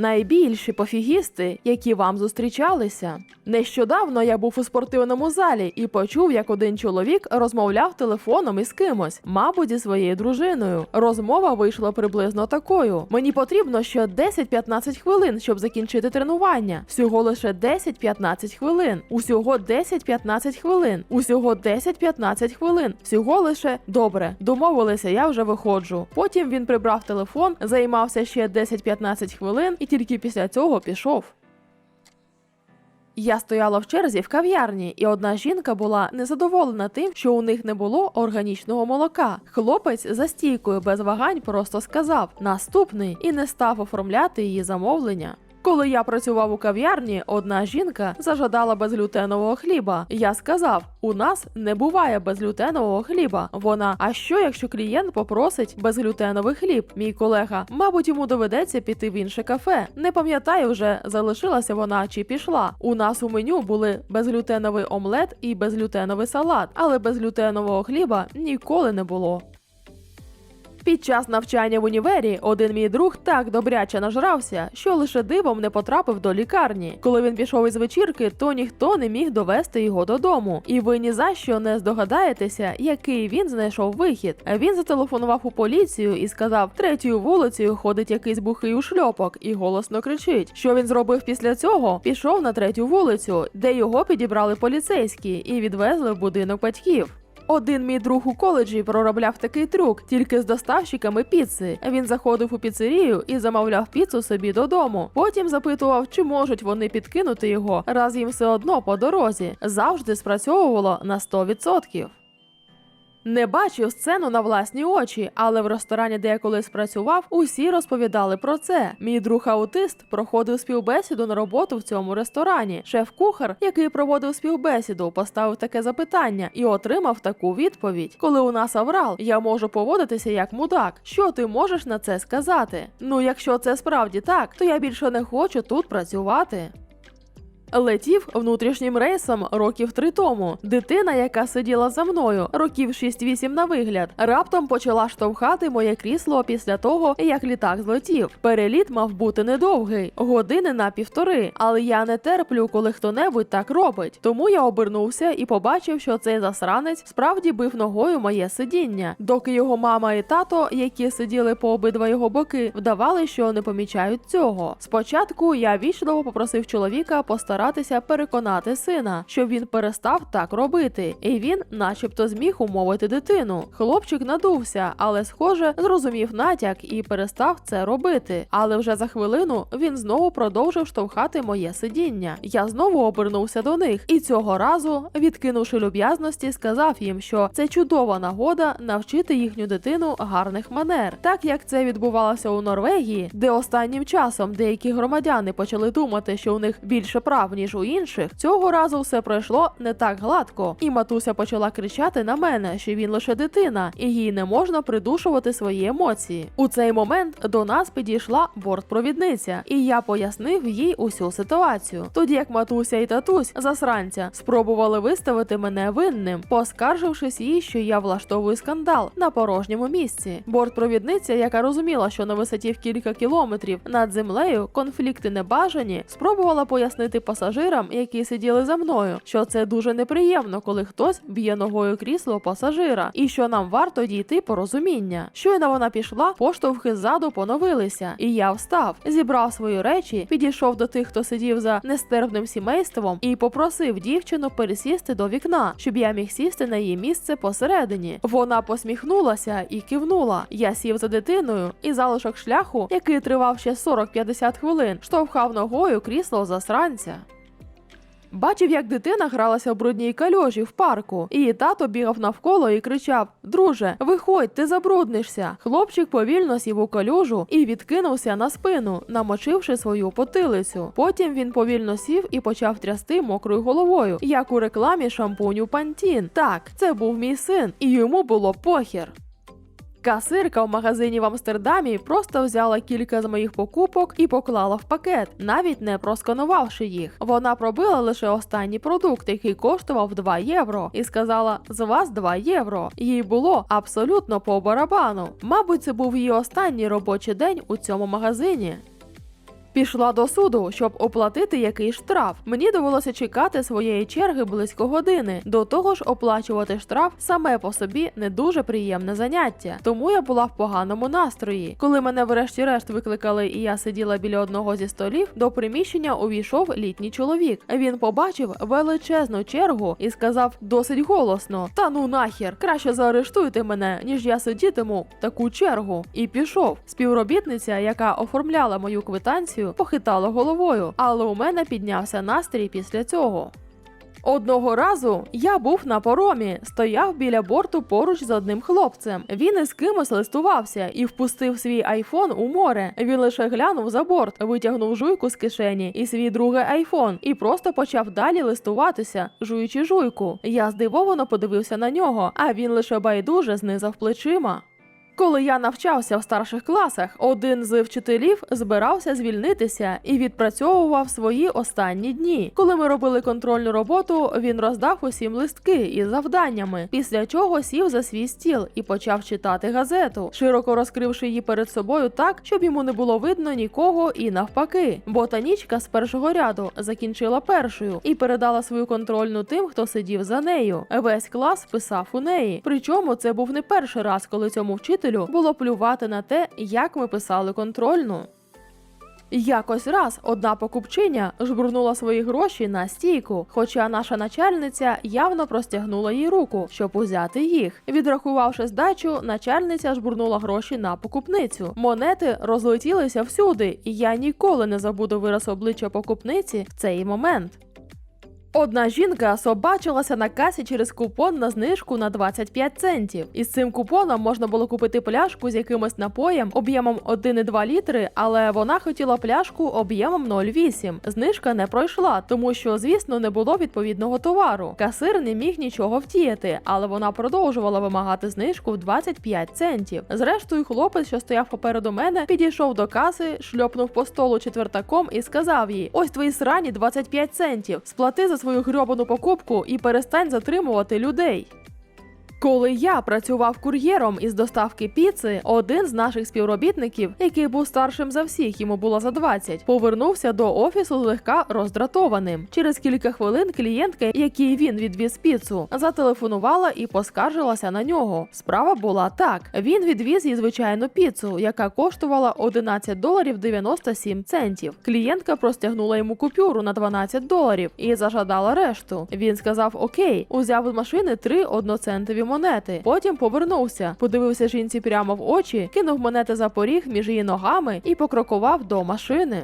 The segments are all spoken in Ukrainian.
найбільші пофігісти, які вам зустрічалися. Нещодавно я був у спортивному залі і почув, як один чоловік розмовляв телефоном із кимось, мабуть, зі своєю дружиною. Розмова вийшла приблизно такою: мені потрібно ще 10-15 хвилин, щоб закінчити тренування. Всього лише 10-15 хвилин. Усього 10-15 хвилин. Усього 10-15 хвилин. Всього лише добре. Домовилися, я вже виходжу. Потім він прибрав телефон, займався ще 10-15 хвилин і тільки після цього пішов. Я стояла в черзі в кав'ярні, і одна жінка була незадоволена тим, що у них не було органічного молока. Хлопець за стійкою без вагань просто сказав наступний і не став оформляти її замовлення. Коли я працював у кав'ярні, одна жінка зажадала безглютенового хліба. Я сказав: у нас не буває безглютенового хліба. Вона, а що, якщо клієнт попросить безглютеновий хліб? Мій колега, мабуть, йому доведеться піти в інше кафе. Не пам'ятаю вже, залишилася вона чи пішла. У нас у меню були безглютеновий омлет і безглютеновий салат, але безглютенового хліба ніколи не було. Під час навчання в універі один мій друг так добряче нажрався, що лише дивом не потрапив до лікарні. Коли він пішов із вечірки, то ніхто не міг довести його додому. І ви ні за що не здогадаєтеся, який він знайшов вихід. Він зателефонував у поліцію і сказав: третьою вулицею ходить якийсь бухий у шльопок і голосно кричить. Що він зробив після цього? Пішов на третю вулицю, де його підібрали поліцейські і відвезли в будинок батьків. Один мій друг у коледжі проробляв такий трюк тільки з доставщиками піци. Він заходив у піцерію і замовляв піцу собі додому. Потім запитував, чи можуть вони підкинути його, раз їм все одно по дорозі. Завжди спрацьовувало на 100%. Не бачив сцену на власні очі, але в ресторані, де я колись працював, усі розповідали про це. Мій друг аутист проходив співбесіду на роботу в цьому ресторані. Шеф-кухар, який проводив співбесіду, поставив таке запитання і отримав таку відповідь: Коли у нас аврал, я можу поводитися як мудак. Що ти можеш на це сказати? Ну, якщо це справді так, то я більше не хочу тут працювати. Летів внутрішнім рейсом років три тому. Дитина, яка сиділа за мною, років 6-8 на вигляд, раптом почала штовхати моє крісло після того, як літак злетів. Переліт мав бути недовгий, години на півтори. Але я не терплю, коли хто-небудь так робить. Тому я обернувся і побачив, що цей засранець справді бив ногою моє сидіння, доки його мама і тато, які сиділи по обидва його боки, вдавали, що не помічають цього. Спочатку я вічливо попросив чоловіка постаратися переконати сина, щоб він перестав так робити, і він, начебто, зміг умовити дитину. Хлопчик надувся, але, схоже, зрозумів натяк і перестав це робити. Але вже за хвилину він знову продовжив штовхати моє сидіння. Я знову обернувся до них, і цього разу, відкинувши люб'язності, сказав їм, що це чудова нагода навчити їхню дитину гарних манер, так як це відбувалося у Норвегії, де останнім часом деякі громадяни почали думати, що у них більше прав ніж у інших. Цього разу все пройшло не так гладко, і матуся почала кричати на мене, що він лише дитина, і їй не можна придушувати свої емоції. У цей момент до нас підійшла бортпровідниця, і я пояснив їй усю ситуацію. Тоді як матуся і татусь засранця спробували виставити мене винним, поскаржившись їй, що я влаштовую скандал на порожньому місці. Бортпровідниця, яка розуміла, що на висоті в кілька кілометрів над землею конфлікти не бажані, спробувала пояснити пасажирам, які сиділи за мною, що це дуже неприємно, коли хтось б'є ногою крісло пасажира, і що нам варто дійти порозуміння. Щойно вона пішла, поштовхи ззаду поновилися, і я встав, зібрав свої речі, підійшов до тих, хто сидів за нестерпним сімейством, і попросив дівчину пересісти до вікна, щоб я міг сісти на її місце посередині. Вона посміхнулася і кивнула. Я сів за дитиною, і залишок шляху, який тривав ще 40-50 хвилин, штовхав ногою крісло засранця. Бачив, як дитина гралася в брудній кальожі в парку. Її тато бігав навколо і кричав: Друже, виходь, ти забруднишся. Хлопчик повільно сів у калюжу і відкинувся на спину, намочивши свою потилицю. Потім він повільно сів і почав трясти мокрою головою, як у рекламі шампуню Пантін. Так, це був мій син, і йому було похір. Касирка в магазині в Амстердамі просто взяла кілька з моїх покупок і поклала в пакет, навіть не просканувавши їх. Вона пробила лише останній продукт, який коштував 2 євро, і сказала: з вас 2 євро. Їй було абсолютно по барабану. Мабуть, це був її останній робочий день у цьому магазині. Пішла до суду, щоб оплатити якийсь штраф. Мені довелося чекати своєї черги близько години. До того ж, оплачувати штраф саме по собі не дуже приємне заняття. Тому я була в поганому настрої. Коли мене врешті-решт викликали, і я сиділа біля одного зі столів, до приміщення увійшов літній чоловік. Він побачив величезну чергу і сказав досить голосно: Та ну нахер, краще заарештуйте мене, ніж я сидітиму в таку чергу. І пішов. Співробітниця, яка оформляла мою квитанцію, похитала головою, але у мене піднявся настрій після цього. Одного разу я був на поромі, стояв біля борту поруч з одним хлопцем. Він із кимось листувався і впустив свій айфон у море. Він лише глянув за борт, витягнув жуйку з кишені і свій другий айфон, і просто почав далі листуватися, жуючи жуйку. Я здивовано подивився на нього, а він лише байдуже знизав плечима. Коли я навчався в старших класах, один з вчителів збирався звільнитися і відпрацьовував свої останні дні. Коли ми робили контрольну роботу, він роздав усім листки із завданнями, після чого сів за свій стіл і почав читати газету, широко розкривши її перед собою так, щоб йому не було видно нікого, і навпаки. Ботанічка з першого ряду закінчила першою і передала свою контрольну тим, хто сидів за нею. Весь клас писав у неї. Причому це був не перший раз, коли цьому вчителю було плювати на те, як ми писали контрольну. Якось раз одна покупчиня жбурнула свої гроші на стійку, хоча наша начальниця явно простягнула їй руку, щоб узяти їх. Відрахувавши здачу, начальниця жбурнула гроші на покупницю. Монети розлетілися всюди, і я ніколи не забуду вираз обличчя покупниці в цей момент. Одна жінка собачилася на касі через купон на знижку на 25 центів. Із цим купоном можна було купити пляшку з якимось напоєм об'ємом 1,2 літри, але вона хотіла пляшку об'ємом 0,8. Знижка не пройшла, тому що, звісно, не було відповідного товару. Касир не міг нічого втіяти, але вона продовжувала вимагати знижку в 25 центів. Зрештою, хлопець, що стояв попереду мене, підійшов до каси, шльопнув по столу четвертаком і сказав їй: Ось твої срані 25 центів. Сплати за свою грьобану покупку і перестань затримувати людей. Коли я працював кур'єром із доставки піци, один з наших співробітників, який був старшим за всіх, йому було за 20, повернувся до офісу злегка роздратованим. Через кілька хвилин клієнтка, якій він відвіз піцу, зателефонувала і поскаржилася на нього. Справа була так: він відвіз їй звичайну піцу, яка коштувала 11 доларів 97 центів. Клієнтка простягнула йому купюру на 12 доларів і зажадала решту. Він сказав Окей, узяв з машини три одноцентові монети. Потім повернувся, подивився жінці прямо в очі, кинув монети за поріг між її ногами і покрокував до машини.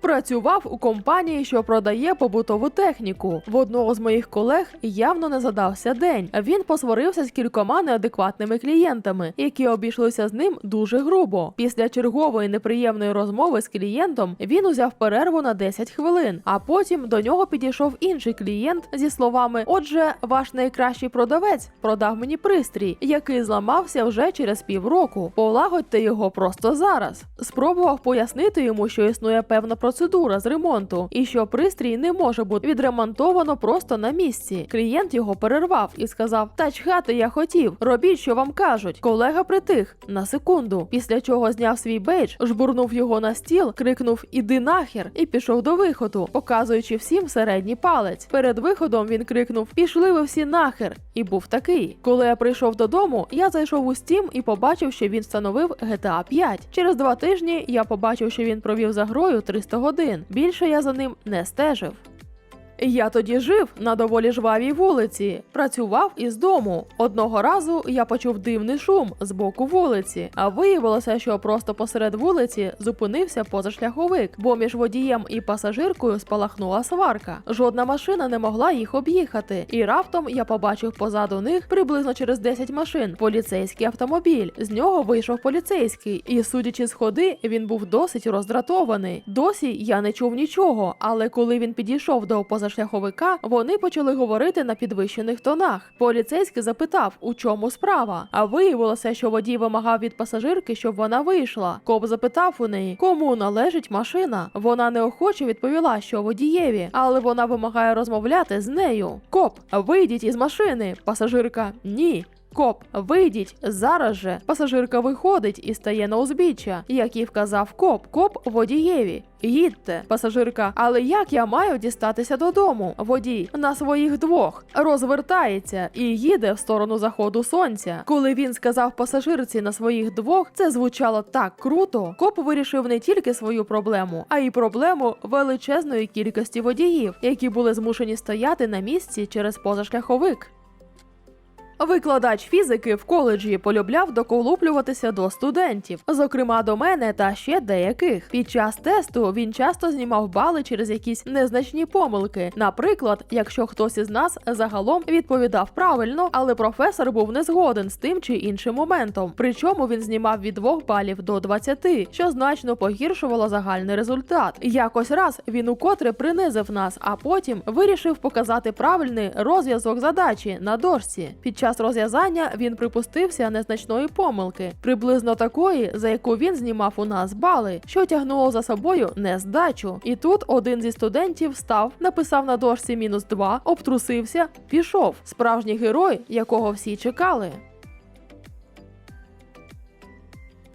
Працював у компанії, що продає побутову техніку. В одного з моїх колег явно не задався день. Він посварився з кількома неадекватними клієнтами, які обійшлися з ним дуже грубо. Після чергової неприємної розмови з клієнтом він узяв перерву на 10 хвилин, а потім до нього підійшов інший клієнт зі словами: Отже, ваш найкращий продавець продав мені пристрій, який зламався вже через півроку. Полагодьте його просто зараз. Спробував пояснити йому, що існує певна процедура з ремонту, і що пристрій не може бути відремонтовано просто на місці. Клієнт його перервав і сказав: Та чхати я хотів, робіть, що вам кажуть. Колега притих на секунду, після чого зняв свій бейдж, жбурнув його на стіл, крикнув Іди нахер і пішов до виходу, показуючи всім середній палець. Перед виходом він крикнув: Пішли ви всі нахер! І був такий. Коли я прийшов додому, я зайшов у Steam і побачив, що він встановив GTA 5. Через два тижні я побачив, що він провів за грою 300 годин. Більше я за ним не стежив. Я тоді жив на доволі жвавій вулиці, працював із дому. Одного разу я почув дивний шум з боку вулиці, а виявилося, що просто посеред вулиці зупинився позашляховик, бо між водієм і пасажиркою спалахнула сварка. Жодна машина не могла їх об'їхати, і раптом я побачив позаду них приблизно через 10 машин поліцейський автомобіль. З нього вийшов поліцейський, і, судячи з ходи, він був досить роздратований. Досі я не чув нічого, але коли він підійшов до позашляховика, вони почали говорити на підвищених тонах. Поліцейський запитав, у чому справа. А виявилося, що водій вимагав від пасажирки, щоб вона вийшла. Коп запитав у неї, кому належить машина. Вона неохоче відповіла, що водієві, але вона вимагає розмовляти з нею. Коп, вийдіть із машини. Пасажирка ні. Коп, вийдіть зараз же. Пасажирка виходить і стає на узбіччя, як і вказав коп. Коп водієві. Їдьте, пасажирка, але як я маю дістатися додому? Водій на своїх двох розвертається і їде в сторону заходу сонця. Коли він сказав пасажирці на своїх двох, це звучало так круто. Коп вирішив не тільки свою проблему, а й проблему величезної кількості водіїв, які були змушені стояти на місці через позашляховик. Викладач фізики в коледжі полюбляв доколуплюватися до студентів, зокрема до мене та ще деяких. Під час тесту він часто знімав бали через якісь незначні помилки. Наприклад, якщо хтось із нас загалом відповідав правильно, але професор був не згоден з тим чи іншим моментом. Причому він знімав від 2 балів до 20, що значно погіршувало загальний результат. Якось раз він укотре принизив нас, а потім вирішив показати правильний розв'язок задачі на дошці. Під час розв'язання він припустився незначної помилки, приблизно такої, за яку він знімав у нас бали, що тягнуло за собою нездачу. І тут один зі студентів став, написав на дошці мінус 2, обтрусився, пішов. Справжній герой, якого всі чекали.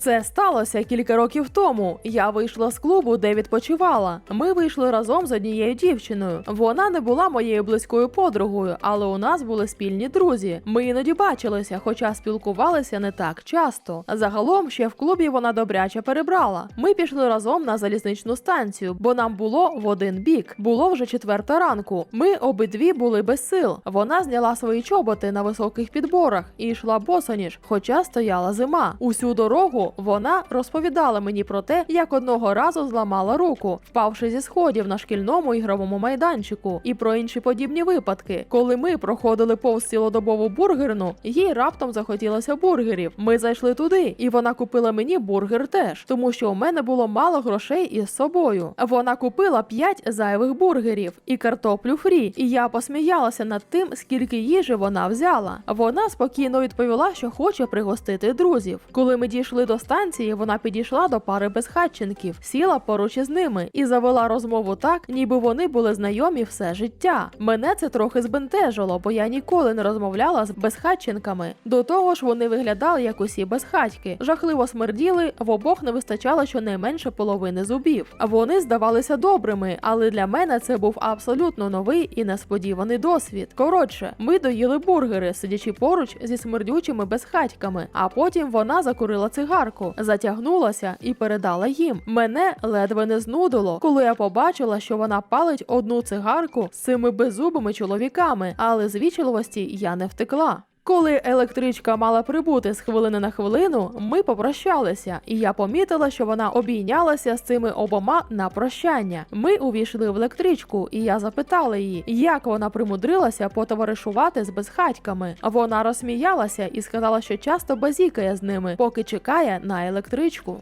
Це сталося кілька років тому. Я вийшла з клубу, де відпочивала. Ми вийшли разом з однією дівчиною. Вона не була моєю близькою подругою, але у нас були спільні друзі. Ми іноді бачилися, хоча спілкувалися не так часто. Загалом ще в клубі вона добряче перебрала. Ми пішли разом на залізничну станцію, бо нам було в один бік. Було вже четверта ранку. Ми обидві були без сил. Вона зняла свої чоботи на високих підборах і йшла босоніж, хоча стояла зима. Усю дорогу вона розповідала мені про те, як одного разу зламала руку, впавши зі сходів на шкільному ігровому майданчику, і про інші подібні випадки. Коли ми проходили повз цілодобову бургерну, їй раптом захотілося бургерів. Ми зайшли туди, і вона купила мені бургер теж, тому що у мене було мало грошей із собою. Вона купила 5 зайвих бургерів і картоплю фрі. І я посміялася над тим, скільки їжі вона взяла. Вона спокійно відповіла, що хоче пригостити друзів. Коли ми дійшли до станції, вона підійшла до пари безхатченків, сіла поруч із ними і завела розмову так, ніби вони були знайомі все життя. Мене це трохи збентежило, бо я ніколи не розмовляла з безхатченками. До того ж, вони виглядали як усі безхатьки, жахливо смерділи, в обох не вистачало щонайменше половини зубів. Вони здавалися добрими, але для мене це був абсолютно новий і несподіваний досвід. Коротше, ми доїли бургери, сидячи поруч зі смердючими безхатьками, а потім вона закурила цигарку, затягнулася і передала їм. Мене ледве не знудило, коли я побачила, що вона палить одну цигарку з цими беззубими чоловіками, але з вічливості я не втекла. Коли електричка мала прибути з хвилини на хвилину, ми попрощалися, і я помітила, що вона обійнялася з цими обома на прощання. Ми увійшли в електричку, і я запитала її, як вона примудрилася потоваришувати з безхатьками. Вона розсміялася і сказала, що часто базікає з ними, поки чекає на електричку.